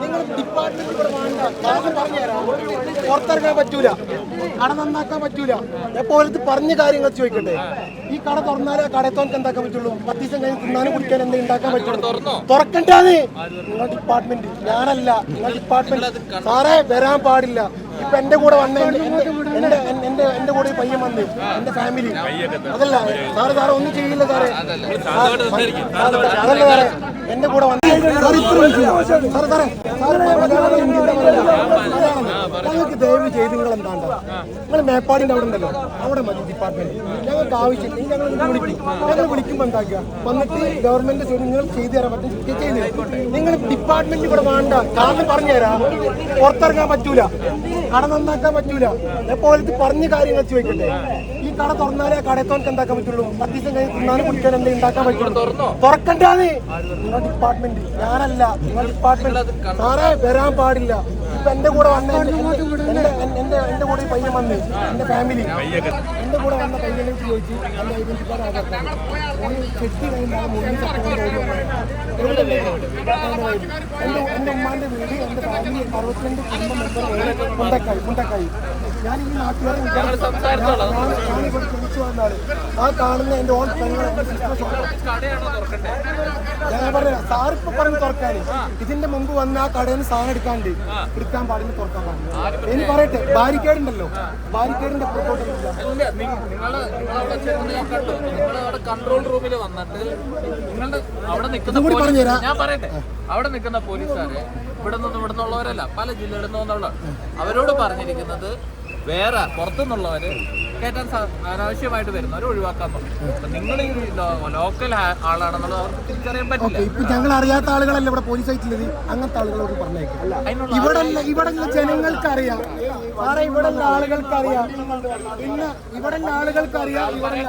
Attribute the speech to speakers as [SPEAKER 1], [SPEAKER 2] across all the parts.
[SPEAKER 1] നിങ്ങൾ ഡിപ്പാർട്ട്മെന്റ് ഇവിടെ വേണ്ട. കാരണം പറഞ്ഞുതരാം പുറത്തിറങ്ങാൻ പറ്റൂല. കട നന്നാക്കാൻ പറ്റൂല. എപ്പോഴത്തെ പറഞ്ഞ കാര്യങ്ങൾ ചോദിക്കട്ടെ? ഈ കട തുറന്നാലേ കടത്തോർക്ക് എന്താക്കാൻ പറ്റുള്ളൂ? പത്ത് ദിവസം കഴിഞ്ഞ് തിന്നാനും കുടിക്കാൻ എന്തെങ്കിലും ഉണ്ടാക്കാൻ പറ്റുള്ളൂ. തുറക്കണ്ടാന്ന്. നിങ്ങൾ ഡിപ്പാർട്ട്മെന്റ് ഞാനല്ല. നിങ്ങൾ ഡിപ്പാർട്ട്മെന്റ് സാറേ വരാൻ പാടില്ല. ഇപ്പൊ എന്റെ കൂടെ വന്ന എന്റെ എന്റെ കൂടെ പയ്യൻ വന്ന് എന്റെ ഫാമിലി അതല്ല സാറ് സാറ് ഒന്നും ചെയ്യില്ല സാറേ അതല്ല സാറേ. എന്റെ കൂടെ വന്ന് ഞങ്ങൾക്ക് ദയവ് ചെയ്ത് നിങ്ങൾ എന്താണ്ട നിങ്ങൾ മേപ്പാടിന്റെ അവിടെ ഉണ്ടല്ലോ അവിടെ മതി ഡിപ്പാർട്ട്മെന്റ് ഞങ്ങൾക്ക് ആവശ്യം ഞങ്ങൾ വിളിക്കും ഞങ്ങൾ വിളിക്കുമ്പോൾ എന്താക്കുക വന്നിട്ട് ഗവൺമെന്റ് നിങ്ങൾ ചെയ്തു തരാൻ പറ്റും ചെയ്ത് നിങ്ങൾ ഡിപ്പാർട്ട്മെന്റ് ഇവിടെ വേണ്ട കാരണം പറഞ്ഞു തരാം പുറത്തിറങ്ങാൻ പറ്റൂല കട നന്നാക്കാൻ പറ്റൂല എപ്പോലത്ത് പറഞ്ഞ കാര്യങ്ങൾ ചോദിക്കട്ടെ ഈ കട തുറന്നാലേ കടത്തോർക്ക് എന്താക്കാൻ പറ്റുള്ളൂ പത്ത് ദിവസം കഴിഞ്ഞ് തിന്നാനും കുടിക്കാൻ എന്തെങ്കിലും ഉണ്ടാക്കാൻ പറ്റുള്ളൂ തുറക്കണ്ടാന്ന് നിങ്ങൾ ഡിപ്പാർട്ട്മെന്റ് ഞാനല്ല. നിങ്ങൾ ഡിപ്പാർട്ട്മെന്റ് സാറേ വരാൻ പാടില്ല. ഇപ്പൊ എന്റെ കൂടെ വന്ന എന്റെ എന്റെ എന്റെ കൂടെ ഈ പയ്യൻ വന്ന്. എന്റെ ഫാമിലി എന്റെ കൂടെ വന്ന പയ്യനെ ചോദിച്ചു എന്റെ ഐഡന്റി കാർഡ് എന്റെ ഉമ്മാന്റെ വീട് എന്റെ ഫാമിലി അറുപത്തിരണ്ട് കുടുംബ മെമ്പർ മുണ്ടക്കായി മുണ്ടക്കായി ഞാൻ ഈ നാട്ടുകാരെ ആ കാണുന്ന എന്റെ ഓൺ ഞാൻ പറയാം സാർ ഇപ്പൊ പറഞ്ഞു തുറക്കാൻ ഇതിന്റെ മുമ്പ് വന്ന ആ കടയിൽ സാധനം എടുക്കാണ്ട് എടുക്കാൻ പാടില്ല തുറക്കാൻ പാടില്ല. ഇനി പറയട്ടെ ബാരിക്കേഡ് ഉണ്ടല്ലോ ബാരിക്കേഡിന്റെ
[SPEAKER 2] കൺട്രോൾ റൂമിൽ വന്നിട്ട് നിങ്ങളുടെ അവിടെ നിൽക്കുന്ന ഞാൻ പറയട്ടെ. അവിടെ നിൽക്കുന്ന പോലീസുകാരെ ഇവിടെ നിന്ന് ഇവിടെ നിന്നുള്ളവരല്ല പല ജില്ലകളിൽ നിന്നുള്ള അവരോട് പറഞ്ഞിരിക്കുന്നത് വേറെ പുറത്തുനിന്നുള്ളവര് കയറ്റാൻ അനാവശ്യമായിട്ട് വരുന്നവരെ ഒഴിവാക്കാൻ നിങ്ങൾ ഈ ലോക്കൽ ആളാണെന്നുള്ളത് അവർക്ക് തിരിച്ചറിയാൻ പറ്റില്ല
[SPEAKER 1] ഇപ്പൊ ഞങ്ങൾ അറിയാത്ത ആളുകളല്ല ഇവിടെ പോലീസ് ആയിട്ടുള്ളത് അങ്ങനത്തെ ആളുകളോട് പറഞ്ഞേക്കാം ഇവിടെ ഇവിടെ ജനങ്ങൾക്ക് അറിയാം സാറേ ഇവിടെ ആളുകൾക്ക് അറിയാം പിന്നെ ഇവിടെ ആളുകൾക്ക് അറിയാം ഇവിടെ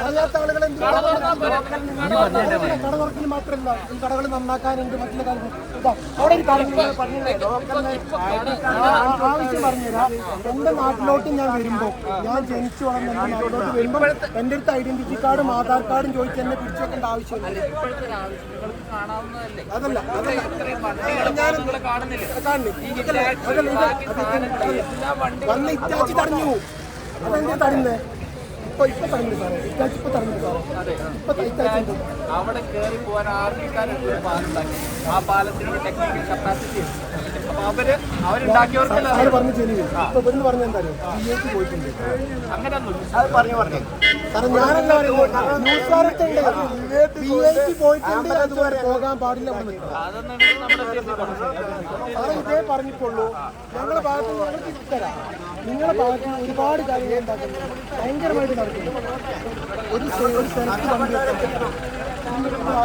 [SPEAKER 1] അറിയാത്ത ആളുകൾ കട തുറക്കൽ മാത്രമല്ല ഈ കടകൾ നന്നാക്കാനുണ്ട് മറ്റുള്ള കാര്യങ്ങൾ അവിടെ ഒരു ആ- ആ- ആവശ്യം പറഞ്ഞുതരാം എന്റെ നാട്ടിലോട്ട് ഞാൻ വരുമ്പോൾ ഞാൻ ജനിച്ചു വളർന്ന എന്റെ നാട്ടിലോട്ട് വരുമ്പോൾ എന്റെ അടുത്ത് ഐഡന്റിറ്റി കാർഡും ആധാർ കാർഡും ചോദിച്ച് എന്നെ പിടിച്ചു വെക്കേണ്ട ആവശ്യമില്ല. അതല്ല
[SPEAKER 2] കാണുന്നില്ല.
[SPEAKER 1] വന്ന് ഇറ്റാച്ചി തടഞ്ഞു. അതെന്താ തടയുന്നേ? ഇപ്പൊ ഇപ്പൊ തടഞ്ഞു സാറേ. ഇറ്റാച്ചി ഇപ്പൊ തടഞ്ഞു സാറേ. ഇപ്പൊ ഇറ്റാച്ചി
[SPEAKER 2] അവിടെ കയറി പോകാൻ പാലം ആ പാലത്തിനുള്ള ടെക്നിക്കൽ കപ്പാസിറ്റി അവർ
[SPEAKER 1] അവരുണ്ടാക്കിയവർക്ക് പറഞ്ഞു ശരി ഇപ്പൊ ഇവിടുന്ന് പറഞ്ഞ എന്താ പോയിട്ടുണ്ട്. അത് പറഞ്ഞു പറഞ്ഞു. പറയുന്നത്. പോയിട്ടുണ്ട് അതുപോലെ പോകാൻ പാടില്ല സാറേ ഇതേ പറഞ്ഞിട്ടുള്ളൂ. ഞങ്ങളുടെ ഭാഗത്ത് നിന്ന് ഇത്തരാം നിങ്ങളുടെ ഭാഗത്ത് നിന്ന് ഒരുപാട് കാര്യങ്ങൾ ഉണ്ടാക്കുന്നത് ഭയങ്കരമായിട്ട് നടക്കുന്നു. ഒരു ഒരു സ്ഥലത്ത്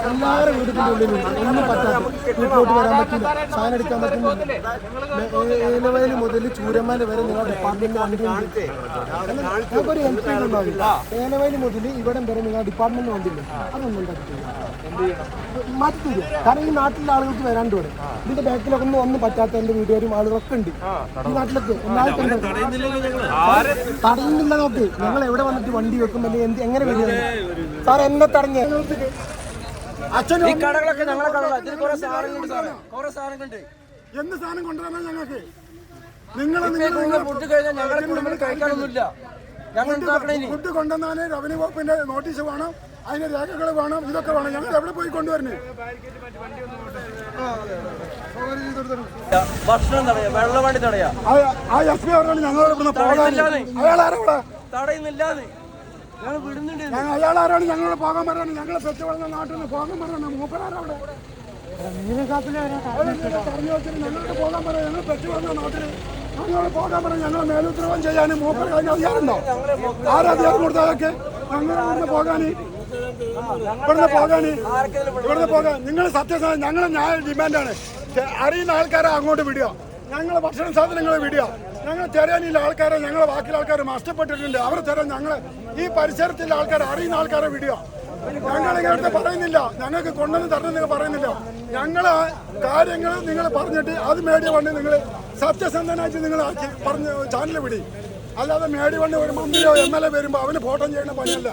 [SPEAKER 1] എല്ലാവരും വീടിന്റെ ഉള്ളിലും ഒന്നും പറ്റാത്ത വീട്ടിലോട്ട് വരാൻ പറ്റില്ല. സാധനം എടുക്കാൻ പറ്റുന്നില്ല. ഏലവയൽ മുതൽ ചൂരമല വരെ നിങ്ങൾ ഡിപ്പാർട്ട്മെന്റ് വണ്ടി ഞങ്ങൾക്കൊരു എം പി ഉണ്ടാവില്ല. ഏലവയൽ മുതൽ ഇവിടം വരെ നിങ്ങൾ ഡിപ്പാർട്ട്മെന്റ് വണ്ടിയില്ല അതൊന്നും മാറ്റി തരും കാരണം ഈ നാട്ടിലെ ആളുകൾക്ക് വരാണ്ട് വരും ഇതിന്റെ ബാക്കിലൊക്കെ ഒന്നും ഒന്നും പറ്റാത്ത എന്റെ വീട്ടുകാരും ആളുകളൊക്കെ ഉണ്ട്. ഈ നാട്ടിലൊക്കെ എല്ലാവർക്കും. തടയുന്നില്ല നോക്ക്. ഞങ്ങൾ എവിടെ വന്നിട്ട് വണ്ടി വെക്കും അല്ലെങ്കിൽ എന്ത് എങ്ങനെ വരിക സാർ എന്നെ തടഞ്ഞ. അച്ഛൻ
[SPEAKER 3] ഈ കടകളൊക്കെ ഞങ്ങളെ കടകളാണ് കുറെ സാധനങ്ങളുണ്ട് കുറെ സാധനങ്ങളുണ്ട്.
[SPEAKER 1] എന്ത് സാധനം കൊണ്ടുവരണം ഞങ്ങൾക്ക്? നിങ്ങൾ
[SPEAKER 3] ഫുഡ് കഴിഞ്ഞാൽ ഞങ്ങളെ കുടുംബത്തിൽ കഴിക്കാനൊന്നുമില്ല. ഞങ്ങൾ
[SPEAKER 1] ഫുഡ് കൊണ്ടുവന്നാൽ റവന്യൂ വകുപ്പിന്റെ നോട്ടീസ് വേണം അതിന്റെ രേഖകൾ വേണം ഇതൊക്കെ വേണം. ഞങ്ങൾ എവിടെ പോയി കൊണ്ടുവരണേ
[SPEAKER 3] ഭക്ഷണം തടയാ. തടയാ.
[SPEAKER 1] ആ എസ് പി പറഞ്ഞാൽ ഞങ്ങൾ ഞങ്ങളോട് പോകാൻ പറയാണ് ഞങ്ങളെ പെറ്റ് വളർന്ന നാട്ടിൽ നിന്ന് പോകാൻ പറയണം മൂപ്പരാരവിടെ പറഞ്ഞു വെച്ചിട്ട് ഞങ്ങൾക്ക് പോകാൻ പറയാം ഞങ്ങൾ പെറ്റ് വളർന്ന നാട്ടിൽ ഞങ്ങൾ പോകാൻ പറയാം ഞങ്ങൾ മേലുത്തരവം ചെയ്യാൻ മൂപ്പർ കഴിഞ്ഞ അധികാരമുണ്ടോ ആരും അധികാരം കൊടുത്താലൊക്കെ ഞങ്ങൾ ഇവിടുന്ന് പോകാൻ ഇവിടുന്ന് പോകാൻ ഇവിടുന്ന് പോകാൻ നിങ്ങൾ സത്യസന്ധ ഞങ്ങളെ ന്യായ ഡിമാൻഡാണ് അറിയുന്ന ആൾക്കാരെ അങ്ങോട്ട് വിടുക ഞങ്ങൾ ഭക്ഷണ സാധനങ്ങൾ വിടുക ഞങ്ങൾ തരാനില്ല ആൾക്കാരെ ഞങ്ങളെ ബാക്കിയുള്ള ആൾക്കാർ നഷ്ടപ്പെട്ടിട്ടുണ്ട് അവർ തരാൻ ഞങ്ങൾ ഈ പരിസരത്തിലെ ആൾക്കാരെ അറിയുന്ന ആൾക്കാരെ വിടുക ഞങ്ങൾ ഇങ്ങനത്തെ പറയുന്നില്ല. ഞങ്ങൾക്ക് കൊണ്ടുവന്ന് തരണം നിങ്ങൾ പറയുന്നില്ല. ഞങ്ങൾ കാര്യങ്ങൾ നിങ്ങൾ പറഞ്ഞിട്ട് അത് മേടിയ വണ്ടി നിങ്ങൾ സത്യസന്ധനായിട്ട് നിങ്ങൾ ആക്കി പറഞ്ഞ് ചാനൽ വിടി. അല്ലാതെ മേടി വണ്ടി ഒരു മന്ത്രിയോ എം എൽ എ വരുമ്പോൾ അവന് ഫോട്ടോ ചെയ്യുന്ന പണിയല്ല.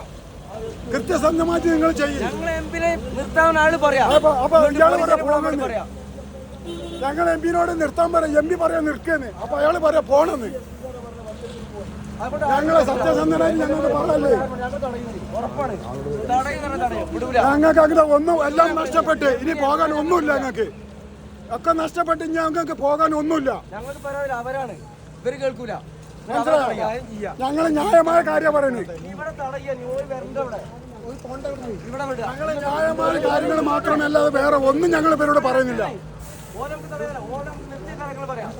[SPEAKER 4] കൃത്യസന്ധമായിട്ട് നിങ്ങൾ ചെയ്യും.
[SPEAKER 3] ഞങ്ങളെ
[SPEAKER 4] ഞങ്ങൾ എം പിനോട് നിർത്താൻ പറയാം എം പി പറയാൻ നിൽക്കുന്നു. അപ്പൊ അയാൾ പറയാ പോണെന്ന് ഞങ്ങളെ സത്യസന്ധനായി ഞങ്ങൾക്ക്
[SPEAKER 3] പറയല്ലേ
[SPEAKER 4] ഞങ്ങൾക്ക് അങ്ങനെ ഒന്നും എല്ലാം നഷ്ടപ്പെട്ട്. ഇനി പോകാൻ ഒന്നുമില്ല ഞങ്ങൾക്ക്. ഒക്കെ നഷ്ടപ്പെട്ട് ഇനി ഞങ്ങൾക്ക് പോകാൻ ഒന്നുമില്ല.
[SPEAKER 3] അവരാണ്. ഇവർ കേൾക്കൂല.
[SPEAKER 4] ഞങ്ങൾ ന്യായമായ കാര്യം
[SPEAKER 3] പറയുന്നു
[SPEAKER 4] ഞങ്ങൾ ന്യായമായ കാര്യങ്ങൾ മാത്രമല്ലാതെ വേറെ ഒന്നും ഞങ്ങൾ ഇവരോട് പറയുന്നില്ല.
[SPEAKER 3] നിർത്തി കാര്യങ്ങൾ പറയാം.